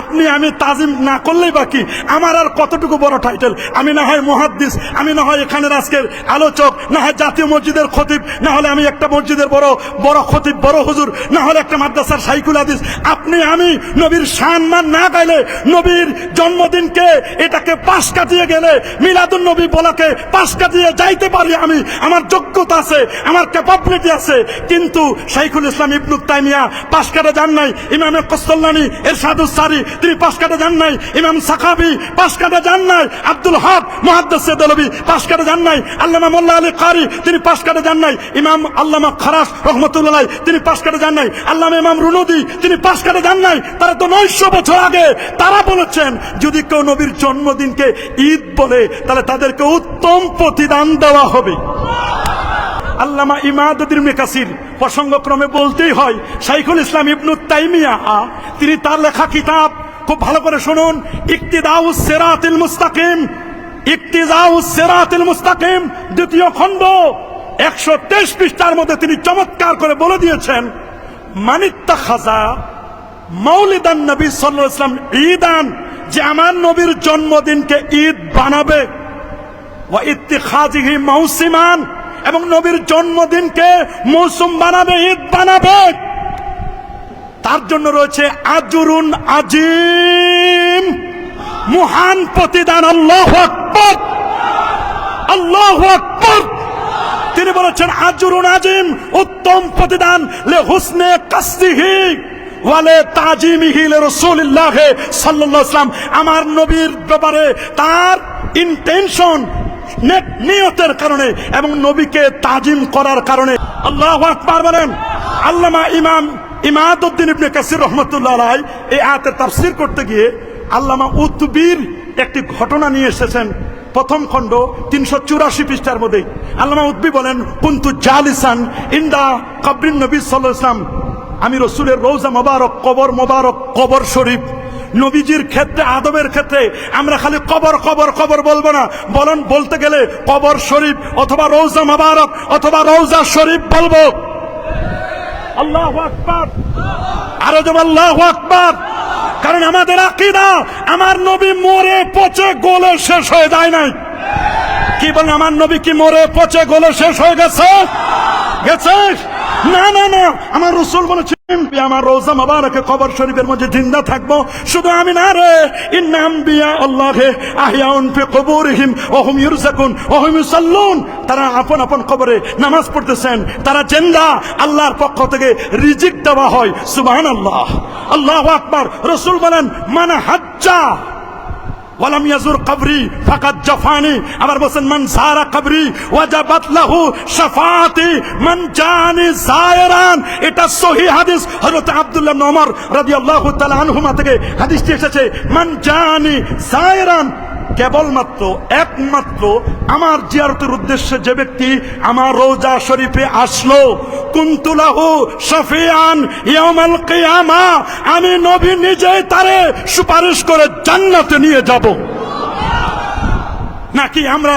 আপনি, আমি তাজিম না করলেই বাকি আমার আর কতটুকু বড় টাইটেল আমি না হয় মহাদ্দিস, আমি না হয় এখানের আজকের আলোচক, না হয় জাতীয় মসজিদের খতিব, না হলে আমি একটা মসজিদের বড় বড় খতিব, বড় হুজুর, না হলে একটা মাদ্রাসার সাইকুল হাদিস। আপনি, আমি নবীর সম্মান না গাইলে, নবীর জন্মদিনকে এটাকে পাশ কাটিয়ে গেলে, মিলাদুন নবী বলাকে পাশ কাটিয়ে যাইতে পারি আমি। আমার যোগ্যতা আছে, আমার ক্যাপাবিলিটি আছে। কিন্তু শাইখুল ইসলাম ইবনুত তাইমিয়া পাশ কাটা যান নাই। ইমামে কস্তল্লানি এর সাধু সারি তিনি পাশ কাটা যান নাই। ইমাম সাখাবি পাশ কাটা যান নাই। আব্দুল হক মহাদ্দাস দলবি পাশ কাটা যান নাই। আল্লামা মোল্লা আলী কারি তিনি পাশ কাটা যান নাই। ইমাম আল্লামা খারাস রহমতুল্লাহ তিনি পাশ কাটা যান নাই। আল্লামা ইমাম রুনুদি তিনি পাশ কাটা যান নাই। তারা তো নয়শো বছর আগে তারা বলেছেন, যদি কেউ নবীর জন্মদিনকে ঈদ বলে, তাহলে তাদেরকে উত্তম প্রতিদান দেওয়া হবে। আল্লামা ইমাদুদ্দিন ইবনে কাসির প্রসঙ্গক্রমে বলতেই হয়, শাইখুল ইসলাম ইবনু তাইমিয়া তিনি তার লেখা কিতাব খুব ভালো করে শুনুন ইকতিদাউস সিরাতিল মুস্তাকিম ইকতিদাউস সিরাতিল মুস্তাকিম, দ্বিতীয় খণ্ড, একশো তেইশ পৃষ্ঠার মধ্যে তিনি চমৎকার করে বলে দিয়েছেন মানিত্তা খাজা মৌলিদান নবী আলাইহি ইসলাম ঈদান, যে আমার নবীর জন্মদিনকে ঈদ বানাবে, ওয়া ইত্তিখাজিহি মৌসিমান এবং নবীর জন্মদিনকে মৌসুম বানাবে, ঈদ বানাবে। তার জন্য রয়েছে আজরুন আজিম, মহান প্রতিদান, আল্লাহ আকবর। আল্লাহ আকবর। তিনি বলেছেন, আজরুন আজিম উত্তম প্রতিদান, লে হুসনে কাসদিহি ওয়ালে তাজিমিহি লে রাসূলিল্লাহ সাল্লাল্লাহু আলাইহি আমার নবীর ব্যাপারে তার ইন্টেনশন নিয়তের কারণে এবং নবীকে তাজিম করার কারণে। আল্লাহ আকবার বলেন, আল্লামা ইমাম ইমাদউদ্দিন ইবনে কাসির রহমতুল্লাহ আলাই এই আয়াতের তাফসীর করতে গিয়ে আল্লামা উতবির একটি ঘটনা নিয়ে এসেছেন। প্রথম খণ্ড তিনশো চুরাশি পৃষ্ঠার মধ্যে। আল্লামা উদ্বি বলেন, কুন্তু জাল জালিসান ইন্দা কবরিন নবী সাল্লাল্লাহু আলাইহি ওয়াসাল্লাম। আমি রসুলের রৌজা মোবারক, কবর মোবারক, কবর শরীফ নবীজির ক্ষেত্রে আদবের ক্ষেত্রে আমরা খালি কবর কবর কবর বলব না। বলন, বলতে গেলে কবর শরীফ অথবা রৌজা মোবারক অথবা রৌজা শরীফ বলব। আল্লাহ আকবার। আল্লাহ কারণ আমাদের আকিদা, আমার নবী মরে পচে গোলে শেষ হয়ে যায় নাই। কি বলেন, আমার নবী কি মরে পচে গোলে শেষ হয়ে গেছে? গেছে? না না না, আমার রসুল বলেছেন আমার রোজা মাবারকে কবর শরীফের মধ্যে জিন্দা থাকব। শুধু আমি না রে ইন্নাম বিয়া আল্লাহ আহিয়াউন ফি ওহুম ওহুম ইউসাল্লুন। তারা আপন আপন কবরে নামাজ পড়তেছেন, তারা জিন্দা, আল্লাহর পক্ষ থেকে রিজিক দেওয়া হয়। সুবহানাল্লাহ। আল্লাহু আকবার। রসুল বলেন, মান হাজ্জা। ওয়ালাম ইয়াজুর কবরি ফাকাত জাফানি। আবার বলছেন, মান সারা কবরি, ওয়াজাবাত লাহু শাফাতি মান জানি জায়রান এটা সহি হাদিস। হযরত আব্দুল্লাহ ইবনে ওমর রাদিয়াল্লাহু তাআলা আনহুমা থেকে হাদিসটি এসেছে, মান জানি জায়রান কেবলমাত্র, একমাত্র আমার জিয়ারতের উদ্দেশ্যে যে ব্যক্তি আমার রোজা শরীফে আসলো, কুন্তুলাহু সফিয়ান ইয়ামাল কিয়ামা, আমি নবী নিজে তারে সুপারিশ করে জান্নাতে নিয়ে যাব। নাকি আমরা